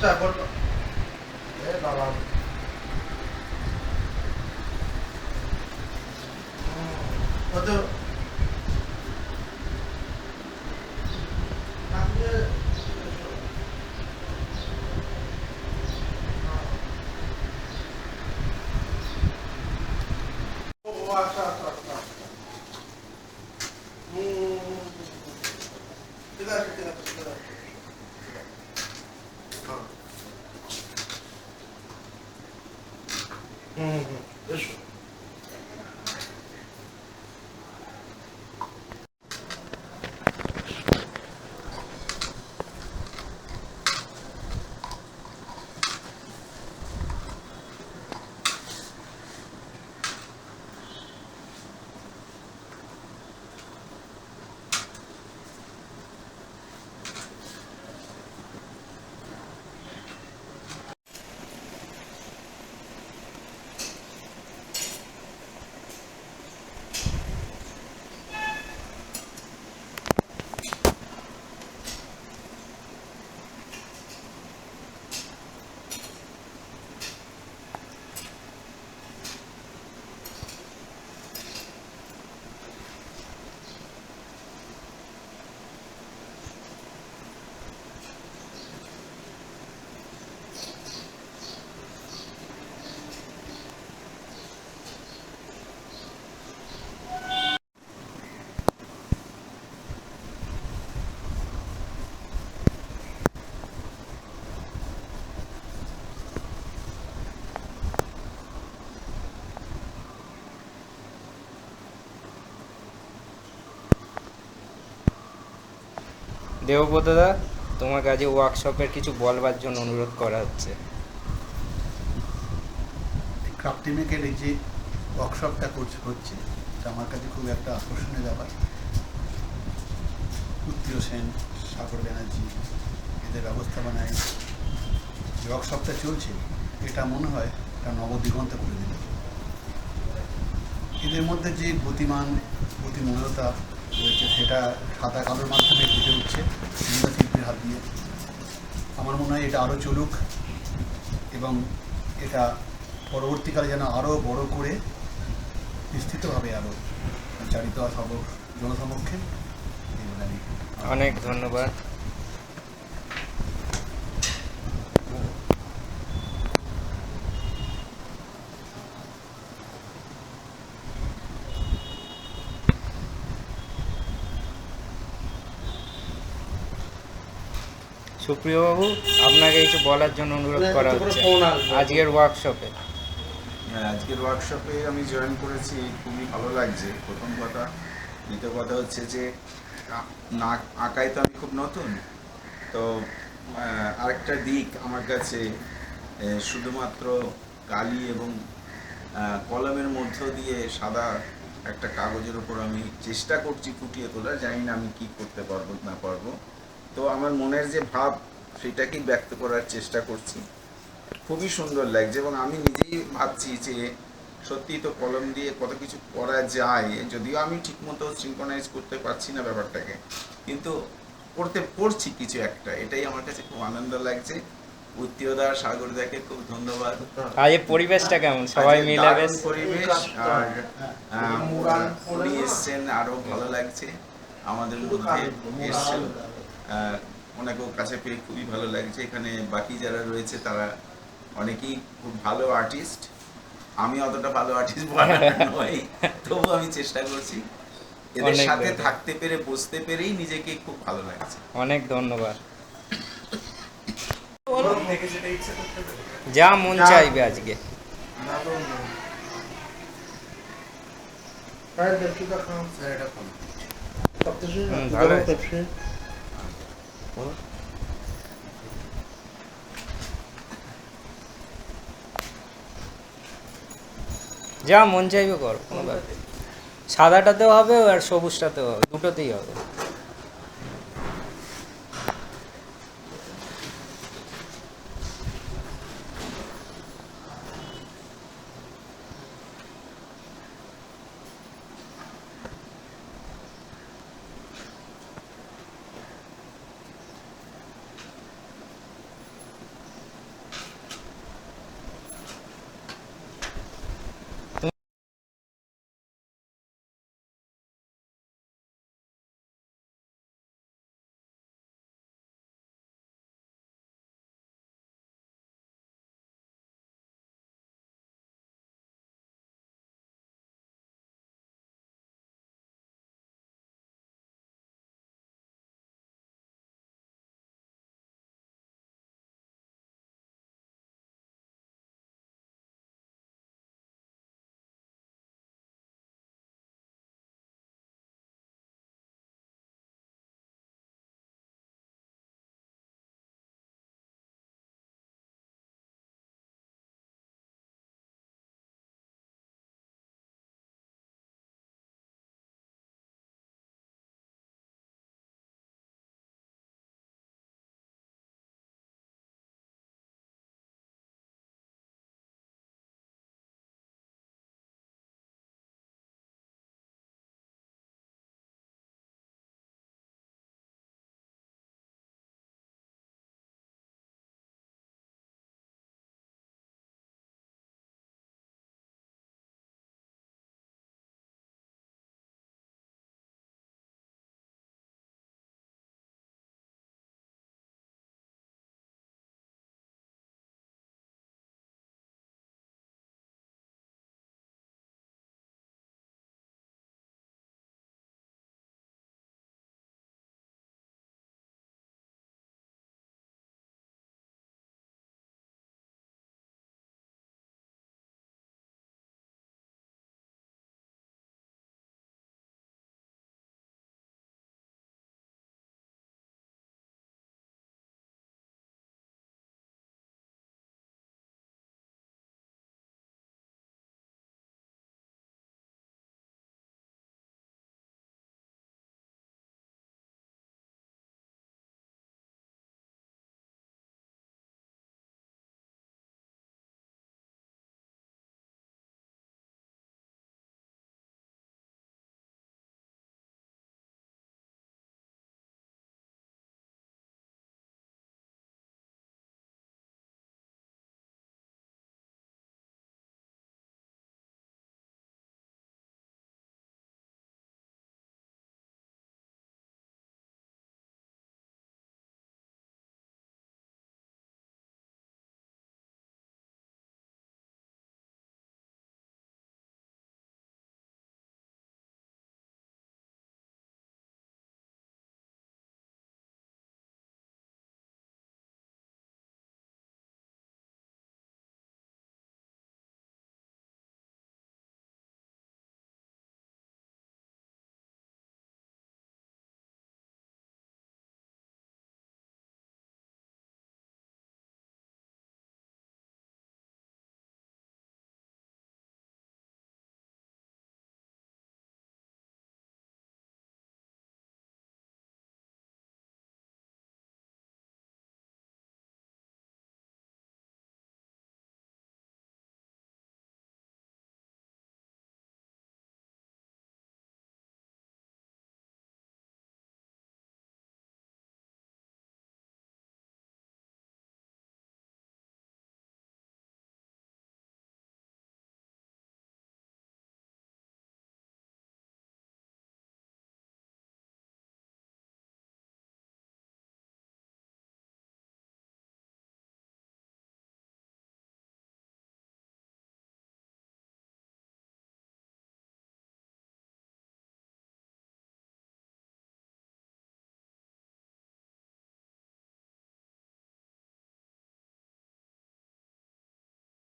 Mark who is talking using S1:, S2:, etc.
S1: 在，我，哎，咋了？我就，咱们这，啊，不不不，算算，嗯，这个是这个是这个是。Mm.
S2: দেবব্রতদা তোমার কাছে ওয়ার্কশপের কিছু বলবার জন্য অনুরোধ করা হচ্ছে।
S3: ক্রাফটিমেকের এই যে ওয়ার্কশপটা করছে, হচ্ছে এটা আমার কাছে খুব একটা আকর্ষণীয় ব্যাপার। উত্তীয় সেন, সাগর ব্যানার্জি, এদের ব্যবস্থাপনায় যে ওয়ার্কশপটা চলছে, এটা মনে হয় একটা নবদিগন্ত করে দিল এদের মধ্যে যে গতিমান, গতিমূলতা রয়েছে, সেটা সাদা কালোর মাধ্যমে ফুটে উঠছে, বিভিন্ন শিল্পীর হাত দিয়ে। আমার মনে হয় এটা আরও চলুক এবং এটা পরবর্তীকালে যেন আরও বড় করে বিস্তৃতভাবে আরও চারিত হয় জনসমক্ষে
S2: অনেক ধন্যবাদ। সুপ্রিয় বাবু আপনাকে কিছু বলার জন্য অনুরোধ করা হচ্ছে। আজকের ওয়ার্কশপে
S4: হ্যাঁ আজকের ওয়ার্কশপে আমি জয়েন করেছি খুবই ভালো লাগছে। প্রথম কথা দ্বিতীয় কথা হচ্ছে যে না আঁকায় তো আমি খুব নতুন। তো আরেকটা দিক আমার কাছে শুধুমাত্র কালি এবং কলমের মধ্য দিয়ে সাদা একটা কাগজের উপর আমি চেষ্টা করছি ফুটিয়ে তোলার। জানি না আমি কি করতে পারব না পারব। তো আমার মনের যে ভাব সেটাকেই ব্যক্ত করার চেষ্টা করছি। খুবই সুন্দর লাগছে এবং আমি নিজেই ভাবছি যে সত্যি তো কলম দিয়ে কত কিছু করা যায় যদিও আমি ঠিকমতো সিঙ্কোনাইজ করতে পারছি না ব্যাপারটাকে। কিন্তু করতে পড়ছি কিছু একটা এটাই আমার কাছে খুব আনন্দ লাগছে। উত্তীয়দা সাগরদাকে খুব ধন্যবাদ।
S2: আজের পরিবেশটা কেমন? সবাই মিলে বেশ
S4: পরিবেশ আর আহ, উনি এসছেন আরও ভালো লাগছে। আমাদের মধ্যে এসছেন। ওনাকেও কাছে পেয়ে খুবই ভালো লাগছে। এখানে বাকি যারা রয়েছে তারা অনেকেই খুব ভালো আর্টিস্ট আমি অতটা ভালো আর্টিস্ট নই তবু আমি চেষ্টা করছি। এদের সাথে থাকতে পেরে বসতে পেরেই নিজেকে খুব ভালো লাগছে।
S2: অনেক ধন্যবাদ। যা মন চাইবে আজকে। হুম, ভালো। আছে। যা মন চাইবে কর কোনো ব্যাপার। সাদাটাতেও হবে আর সবুজটাতেও হবে দুটোতেই হবে